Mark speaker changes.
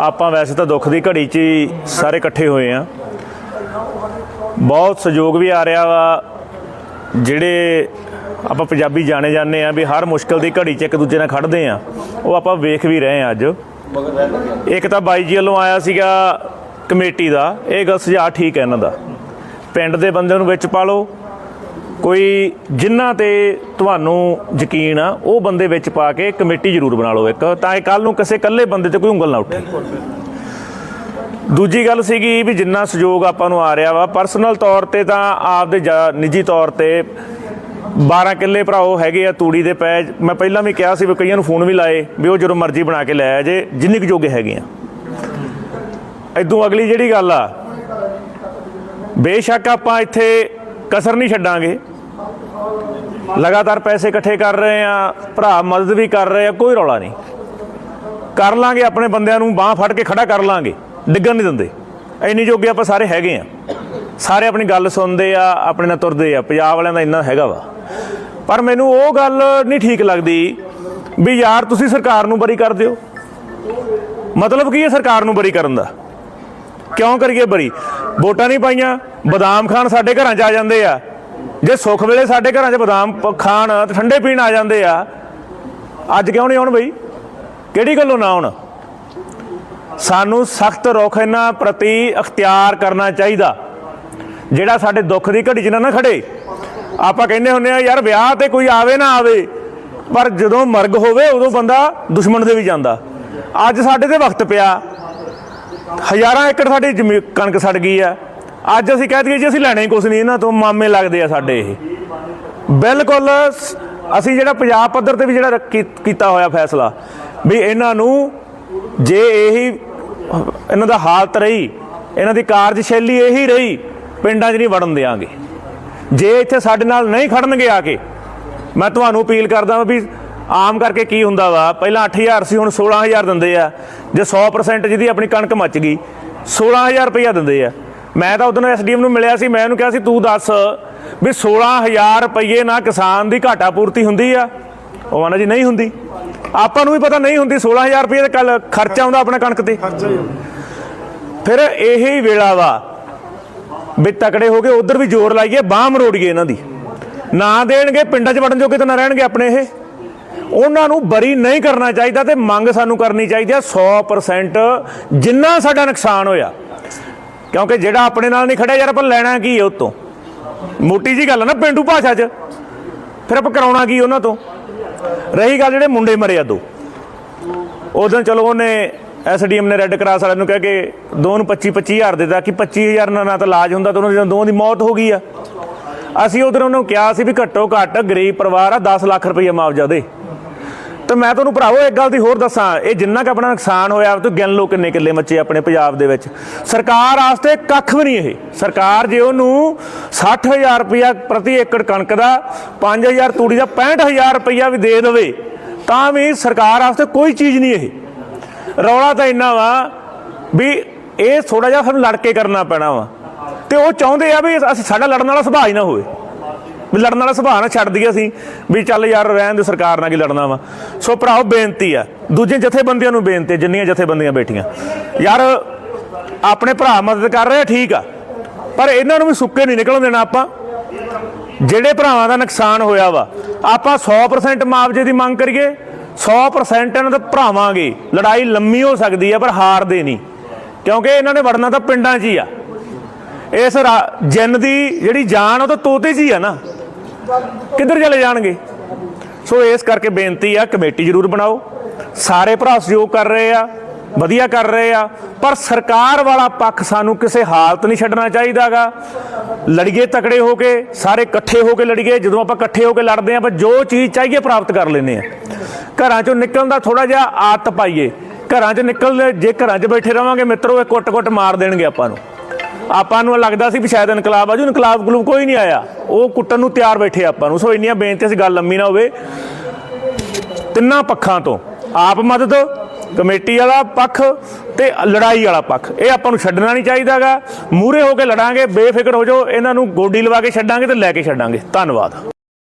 Speaker 1: ਆਪਾਂ ਵੈਸੇ ਤਾਂ ਦੁੱਖ ਦੀ ਘੜੀ 'ਚ ਹੀ ਸਾਰੇ ਇਕੱਠੇ ਹੋਏ ਆ ਬਹੁਤ ਸਹਿਯੋਗ ਵੀ ਆ ਰਿਹਾ ਵਾ, ਜਿਹੜੇ ਆਪਾਂ ਪੰਜਾਬੀ ਜਾਣੇ ਜਾਂਦੇ ਆ ਵੀ ਹਰ ਮੁਸ਼ਕਲ ਦੀ ਘੜੀ 'ਚ ਇੱਕ ਦੂਜੇ ਨਾਲ ਖੜਦੇ ਆ ਉਹ ਆਪਾਂ ਵੇਖ ਵੀ ਰਹੇ ਆ ਅੱਜ। ਇੱਕ ਤਾਂ ਬਾਈ ਜੀ ਵੱਲੋਂ ਆਇਆ ਸੀਗਾ ਕਮੇਟੀ ਦਾ, ਇਹ ਗੱਲ ਸੁਝਾਅ ਠੀਕ ਹੈ ਇਹਨਾਂ ਦਾ। ਪਿੰਡ ਦੇ ਬੰਦੇ ਨੂੰ ਵਿੱਚ ਪਾ ਲਓ ਕੋਈ ਜਿਨ੍ਹਾਂ ਤੇ ਤੁਹਾਨੂੰ ਯਕੀਨ ਆ, ਉਹ ਬੰਦੇ ਵਿੱਚ ਪਾ ਕੇ ਕਮੇਟੀ ਜ਼ਰੂਰ ਬਣਾ ਲਓ ਇੱਕ। ਤਾਂ ਇਹ ਕੱਲ ਨੂੰ ਕਿਸੇ ਇਕੱਲੇ ਬੰਦੇ ਤੇ ਕੋਈ ਉਂਗਲ ਨਾ ਉੱਠੇ। ਦੂਜੀ ਗੱਲ ਸੀਗੀ ਵੀ ਜਿੰਨਾ ਸਹਿਯੋਗ ਆਪਾਂ ਨੂੰ ਆ ਰਿਹਾ ਵਾ, ਪਰਸਨਲ ਤੌਰ ਤੇ ਤਾਂ ਆਪਦੇ ਜਾ- ਨਿੱਜੀ ਤੌਰ ਤੇ 12 ਕਿੱਲੇ ਭਰਾਓ ਹੈਗੇ ਆ, ਤੂੜੀ ਦੇ ਪੈ, ਮੈਂ ਪਹਿਲਾਂ ਵੀ ਕਿਹਾ ਸੀ ਵੀ ਕਈਆਂ ਨੂੰ ਫੋਨ ਵੀ ਲਾਏ ਵੀ ਉਹ ਜਦੋਂ ਮਰਜ਼ੀ ਬਣਾ ਕੇ ਲੈ ਆ ਜੇ, ਜਿੰਨੀ ਕੁ ਜੋਗੇ ਹੈਗੇ ਆ। ਇਦੋਂ ਅਗਲੀ ਜਿਹੜੀ ਗੱਲ ਆ, ਬੇਸ਼ੱਕ ਆਪਾਂ ਇੱਥੇ ਕਸਰ ਨਹੀਂ ਛੱਡਾਂਗੇ। ਲਗਾਤਾਰ ਪੈਸੇ ਇਕੱਠੇ ਕਰ ਰਹੇ ਆ, ਭਰਾ ਮਦਦ ਵੀ ਕਰ ਰਹੇ ਆ, ਕੋਈ ਰੌਲਾ ਨਹੀਂ। ਕਰ ਲਾਂਗੇ, ਆਪਣੇ ਬੰਦਿਆਂ ਨੂੰ ਬਾਹ ਫੜ ਕੇ ਖੜਾ ਕਰ ਲਾਂਗੇ, ਡਿੱਗਣ ਨਹੀਂ ਦਿੰਦੇ। ਇੰਨੀ ਜੋਗੇ ਆਪਾਂ ਸਾਰੇ ਹੈਗੇ ਆ। ਸਾਰੇ ਆਪਣੀ ਗੱਲ ਸੁਣਦੇ ਆ, ਆਪਣੇ ਨਾਲ ਤੁਰਦੇ ਆ, ਪੰਜਾਬ ਵਾਲਿਆਂ ਦਾ ਇੰਨਾ ਹੈਗਾ ਵਾ। ਪਰ ਮੈਨੂੰ ਉਹ ਗੱਲ ਨਹੀਂ ਠੀਕ ਲੱਗਦੀ ਵੀ ਯਾਰ, ਤੁਸੀਂ ਸਰਕਾਰ ਨੂੰ ਬਰੀ ਕਰ ਦਿਓ। ਮਤਲਬ ਕੀ ਹੈ ਸਰਕਾਰ ਨੂੰ ਬਰੀ ਕਰਨ ਦਾ? ਕਿਉਂ ਕਰੀਏ ਬਰੀ? ਵੋਟਾਂ ਨਹੀਂ ਪਾਈਆਂ, ਬਦਾਮ ਖਾਣ ਸਾਡੇ ਘਰਾਂ 'ਚ ਆ ਜਾਂਦੇ ਆ। ਜੇ ਸੁੱਖ ਵੇਲੇ ਸਾਡੇ ਘਰਾਂ 'ਚ ਬਦਾਮ ਖਾਣ ਤੇ ਠੰਡੇ ਪੀਣ ਆ ਜਾਂਦੇ ਆ, ਅੱਜ ਕਿਉਂ ਨਹੀਂ ਆਉਣ ਬਈ? ਕਿਹੜੀ ਗੱਲੋਂ ਨਾ ਆਉਣ? ਸਾਨੂੰ ਸਖਤ ਰੁਖ ਇਹਨਾਂ ਪ੍ਰਤੀ ਅਖਤਿਆਰ ਕਰਨਾ ਚਾਹੀਦਾ। ਜਿਹੜਾ ਸਾਡੇ ਦੁੱਖ ਦੀ ਘੜੀ 'ਚ ਨਾ ਨਾ ਖੜੇ। ਆਪਾਂ ਕਹਿੰਦੇ ਹੁੰਦੇ ਆ, ਯਾਰ ਵਿਆਹ ਤੇ ਕੋਈ ਆਵੇ ਨਾ ਆਵੇ, ਪਰ ਜਦੋਂ ਮਰਗ ਹੋਵੇ ਉਦੋਂ ਬੰਦਾ ਦੁਸ਼ਮਣ ਦੇ ਵੀ ਜਾਂਦਾ। ਅੱਜ ਸਾਡੇ ਤੇ ਵਕਤ ਪਿਆ। ਹਜ਼ਾਰਾਂ ਏਕੜ ਸਾਡੀ ਜ਼ਮੀਨ ਕਣਕ ਸੜ ਗਈ ਆ। ਅੱਜ ਅਸੀਂ ਕਹਿ ਦਈਏ ਜੀ ਅਸੀਂ ਲੈਣਾ ਹੀ ਕੁਛ ਨਹੀਂ, ਇਹਨਾਂ ਤੋਂ ਮਾਮੇ ਲੱਗਦੇ ਆ ਸਾਡੇ ਇਹ। ਬਿਲਕੁਲ ਸ- ਅਸੀਂ ਜਿਹੜਾ ਪੰਜਾਬ ਪੱਧਰ ਤੇ ਵੀ ਜਿਹੜਾ ਕੀਤਾ ਹੋਇਆ ਫੈਸਲਾ, ਵੀ ਇਹਨਾਂ ਨੂੰ ਜੇ ਇਹੀ, ਇਹਨਾਂ ਦਾ ਹਾਲਤ ਰਹੀ, ਇਹਨਾਂ ਦੀ ਕਾਰਜਸ਼ੈਲੀ ਇਹੀ ਰਹੀ, ਪਿੰਡਾਂ 'ਚ ਨਹੀਂ ਵੜਨ ਦੇਾਂਗੇ ਜੇ ਇੱਥੇ ਸਾਡੇ ਨਾਲ ਨਹੀਂ ਖੜਨਗੇ ਆ ਕੇ, ਮੈਂ ਤੁਹਾਨੂੰ ਅਪੀਲ ਕਰਦਾ ਹਾਂ ਵੀ ਆਮ ਕਰਕੇ ਕੀ ਹੁੰਦਾ ਵਾ, ਪਹਿਲਾਂ 8000 ਸੀ, ਹੁਣ 16000 ਦਿੰਦੇ ਆ, ਜੇ 100% ਜਿਹਦੀ ਆਪਣੀ ਕਣਕ ਮੱਚ ਗਈ 16000 ਰੁਪਇਆ ਦਿੰਦੇ ਆ। ਮੈਂ ਤਾਂ ਉਦੋਂ ਐਸਡੀਐਮ ਨੂੰ ਮਿਲਿਆ ਸੀ ਮੈਂ ਉਹਨੂੰ ਕਿਹਾ ਸੀ ਤੂੰ ਦੱਸ ਵੀ 16000 ਰੁਪਏ ਨਾਲ ਕਿਸਾਨ ਦੀ ਘਾਟਾ ਪੂਰਤੀ ਹੁੰਦੀ ਆ? ਉਹ ਆਣਾ ਜੀ ਨਹੀਂ ਹੁੰਦੀ। ਆਪਾਂ ਨੂੰ ਵੀ ਪਤਾ ਨਹੀਂ ਹੁੰਦੀ 16000 ਰੁਪਏ ਦਾ ਕੱਲ ਖਰਚਾ ਆਉਂਦਾ ਆਪਣਾ ਕਣਕ ਤੇ। ਫਿਰ ਇਹੀ ਵੇਲਾ ਵਾ ਵੀ ਤਕੜੇ ਹੋ ਕੇ ਉਧਰ ਵੀ ਜ਼ੋਰ ਲਾਈਏ ਬਾਹ ਮਰੋੜੀਏ ਇਹਨਾਂ ਦੀ। ਨਾ ਦੇਣਗੇ ਪਿੰਡਾਂ 'ਚ ਵੜਨ ਜੋਗੇ ਤਾਂ ਨਾ ਰਹਿਣਗੇ ਆਪਣੇ ਇਹ। ਉਹਨਾਂ ਨੂੰ ਬਰੀ ਨਹੀਂ ਕਰਨਾ ਚਾਹੀਦਾ ਤੇ ਮੰਗ ਸਾਨੂੰ ਕਰਨੀ ਚਾਹੀਦੀ ਆ 100% ਜਿੰਨਾ ਸਾਡਾ ਨੁਕਸਾਨ ਹੋਇਆ। ਕਿਉਂਕਿ ਜਿਹੜਾ ਆਪਣੇ ਨਾਲ ਨਹੀਂ ਖੜਿਆ ਯਾਰ, ਆਪਾਂ ਲੈਣਾ ਕੀ ਹੈ ਉਤੋਂ? ਮੋਟੀ ਜੀ ਗੱਲ ਆ ਨਾ ਪਿੰਡੂ ਭਾਸ਼ਾ 'ਚ। ਫਿਰ ਆਪਾਂ ਕਰਾਉਣਾ ਕੀ ਉਹਨਾਂ ਤੋਂ? ਰਹੀ ਗੱਲ ਜਿਹੜੇ ਮੁੰਡੇ ਮਰੇ ਆ ਦੋ। ਉਦੋਂ ਚਲੋ ਉਹਨੇ ਐਸਡੀਐਮ ਨੇ ਰੈੱਡ ਕਰਾਸ ਵਾਲਿਆਂ ਨੂੰ ਕਹਿ ਕੇ ਦੋ ਨੂੰ 25 25000 ਦਿੱਤਾ ਕਿ 25000 ਨਾਲ ਨਾ ਤਾਂ ਇਲਾਜ ਹੁੰਦਾ ਤਾਂ ਉਹਨਾਂ ਦੀ ਦੋਵਾਂ ਦੀ ਮੌਤ ਹੋ ਗਈ ਆ। ਅਸੀਂ ਉਧਰ ਉਹਨੂੰ ਕਿਹਾ ਸੀ ਵੀ ਘੱਟੋ ਘੱਟ ਗਰੀਬ ਪਰਿਵਾਰ ਆ 10 ਲੱਖ ਰੁਪਏ ਮੁਆਵਜ਼ਾ ਦੇ। ਤੇ ਮੈਂ ਤੁਹਾਨੂੰ ਭਰਾਵੋ ਇੱਕ ਗੱਲ ਦੀ ਹੋਰ ਦੱਸਾਂ। ਇਹ ਜਿੰਨਾ ਕ ਆਪਣਾ ਨੁਕਸਾਨ ਹੋਇਆ ਤੂੰ ਗਿਣ ਲਓ ਕਿੰਨੇ ਕਿੱਲੇ ਮੱਚੇ ਆਪਣੇ ਪੰਜਾਬ ਦੇ ਵਿੱਚ। ਸਰਕਾਰ ਵਾਸਤੇ ਕੱਖ ਵੀ ਨਹੀਂ ਇਹ। ਸਰਕਾਰ ਜੇ ਉਹਨੂੰ 60000 ਰੁਪਇਆ ਪ੍ਰਤੀ ਏਕੜ ਕਣਕ ਦਾ 5000 ਤੂੜੀ ਦਾ 65000 ਰੁਪਇਆ ਵੀ ਦੇ ਦੇਵੇ, ਤਾਂ ਵੀ ਸਰਕਾਰ ਵਾਸਤੇ ਕੋਈ ਚੀਜ਼ ਨਹੀਂ ਇਹ। ਰੌਲਾ ਤਾਂ ਇੰਨਾ ਵਾ ਵੀ ਇਹ ਥੋੜਾ ਜਿਹਾ ਸਾਨੂੰ ਲੜ ਕੇ ਕਰਨਾ ਪੈਣਾ ਵਾ। ਤੇ ਉਹ ਚਾਹੁੰਦੇ ਆ ਵੀ ਅਸੀਂ ਸਾਡਾ ਲੜਨ ਵਾਲਾ ਸੁਭਾਅ ਹੀ ਨਾ ਹੋਵੇ। ਵੀ ਲੜਨ ਵਾਲਾ ਸੁਭਾਅ ਨਾ ਛੱਡ ਦਈਏ ਅਸੀਂ, ਵੀ ਚੱਲ ਯਾਰ ਰਹਿਣ ਦੇ ਸਰਕਾਰ ਨਾਲ ਕੀ ਲੜਨਾ ਵਾ। ਸੋ ਭਰਾਓ, ਬੇਨਤੀ ਆ ਦੂਜੇ ਜਥੇਬੰਦੀਆਂ ਨੂੰ ਬੇਨਤੀ ਜਿੰਨੀਆਂ ਜਥੇਬੰਦੀਆਂ ਬੈਠੀਆਂ। ਯਾਰ, ਆਪਣੇ ਭਰਾ ਮਦਦ ਕਰ ਰਹੇ ਠੀਕ ਆ, ਪਰ ਇਹਨਾਂ ਨੂੰ ਵੀ ਸੁੱਕੇ ਨਹੀਂ ਨਿਕਲਣ ਦੇਣਾ ਆਪਾਂ। ਜਿਹੜੇ ਭਰਾਵਾਂ ਦਾ ਨੁਕਸਾਨ ਹੋਇਆ ਵਾ, ਆਪਾਂ 100% ਮੁਆਵਜ਼ੇ ਦੀ ਮੰਗ ਕਰੀਏ 100% ਇਹਨਾਂ ਦੇ ਭਰਾਵਾਂਗੇ। ਲੜਾਈ ਲੰਮੀ ਹੋ ਸਕਦੀ ਆ, ਪਰ ਹਾਰਦੇ ਨਹੀਂ। ਕਿਉਂਕਿ ਇਹਨਾਂ ਨੇ ਵੜਨਾ ਤਾਂ ਪਿੰਡਾਂ 'ਚ ਹੀ ਆ। ਇਸ ਰਾ- ਜਿੰਨ ਦੀ ਜਿਹੜੀ ਜਾਨ ਉਹ ਤਾਂ ਤੋਤੇ 'ਚ ਹੀ ਆ ਨਾ। ਕਿੱਧਰ ਚਲੇ ਜਾਣਗੇ? ਸੋ ਇਸ ਕਰਕੇ ਬੇਨਤੀ ਆ, ਕਮੇਟੀ ਜ਼ਰੂਰ ਬਣਾਓ। ਸਾਰੇ ਭਰਾ ਸਹਿਯੋਗ ਕਰ ਰਹੇ ਆ, ਵਧੀਆ ਕਰ ਰਹੇ ਆ, ਪਰ ਸਰਕਾਰ ਵਾਲਾ ਪੱਖ ਸਾਨੂੰ ਕਿਸੇ ਹਾਲਤ ਨਹੀਂ ਛੱਡਣਾ ਚਾਹੀਦਾਗਾ। ਲੜੀਏ ਤਕੜੇ ਹੋ ਕੇ, ਸਾਰੇ ਇਕੱਠੇ ਹੋ ਕੇ ਲੜੀਏ, ਜਦੋਂ ਆਪਾਂ ਇਕੱਠੇ ਹੋ ਕੇ ਲੜਦੇ ਆ, ਆਪਾਂ ਜੋ ਚੀਜ਼ ਚਾਹੀਏ ਪ੍ਰਾਪਤ ਕਰ ਲੈਂਦੇ ਆ। ਘਰਾਂ ਚੋਂ ਨਿਕਲਣ ਦਾ ਥੋੜਾ ਜਿਹਾ ਆਦਤ ਪਾਈਏ। ਘਰਾਂ 'ਚ ਨਿਕਲ ਜੇ ਘਰਾਂ 'ਚ ਬੈਠੇ ਰਵਾਂਗੇ, ਮਿੱਤਰੋ, ਇਹ ਕੁੱਟ-ਕੁੱਟ ਮਾਰ ਦੇਣਗੇ ਆਪਾਂ ਨੂੰ। ਆਪਾਂ ਨੂੰ ਲੱਗਦਾ ਸੀ ਵੀ ਸ਼ਾਇਦ ਇਨਕਲਾਬ ਆ ਆਜੂ ਇਨਕਲਾਬ ਗਲੂਬ ਕੋਈ ਨਹੀਂ ਆਇਆ। ਉਹ ਕੁੱਟਣ ਨੂੰ ਤਿਆਰ ਬੈਠੇ ਆਪਾਂ ਨੂੰ। ਸੋ ਇੰਨੀਆਂ ਬੇਨਤੀਆਂ ਸੀ ਗੱਲ ਲੰਮੀ ਨਾ ਹੋਵੇ। ਤਿੰਨਾਂ ਪੱਖਾਂ ਤੋਂ, ਆਪ ਮਦਦ, ਕਮੇਟੀ ਵਾਲਾ ਪੱਖ ਤੇ ਲੜਾਈ ਵਾਲਾ ਪੱਖ। ਇਹ ਆਪਾਂ ਨੂੰ ਛੱਡਣਾ ਨਹੀਂ ਚਾਹੀਦਾਗਾ ਮੂਰੇ ਹੋ ਕੇ ਲੜਾਂਗੇ, ਬੇਫਿਕਰ ਹੋ ਜਾਓ। ਇਹਨਾਂ ਨੂੰ ਗੋਡੀ ਲਵਾ ਕੇ ਛੱਡਾਂਗੇ ਤੇ ਲੈ ਕੇ ਛੱਡਾਂਗੇ। ਧੰਨਵਾਦ।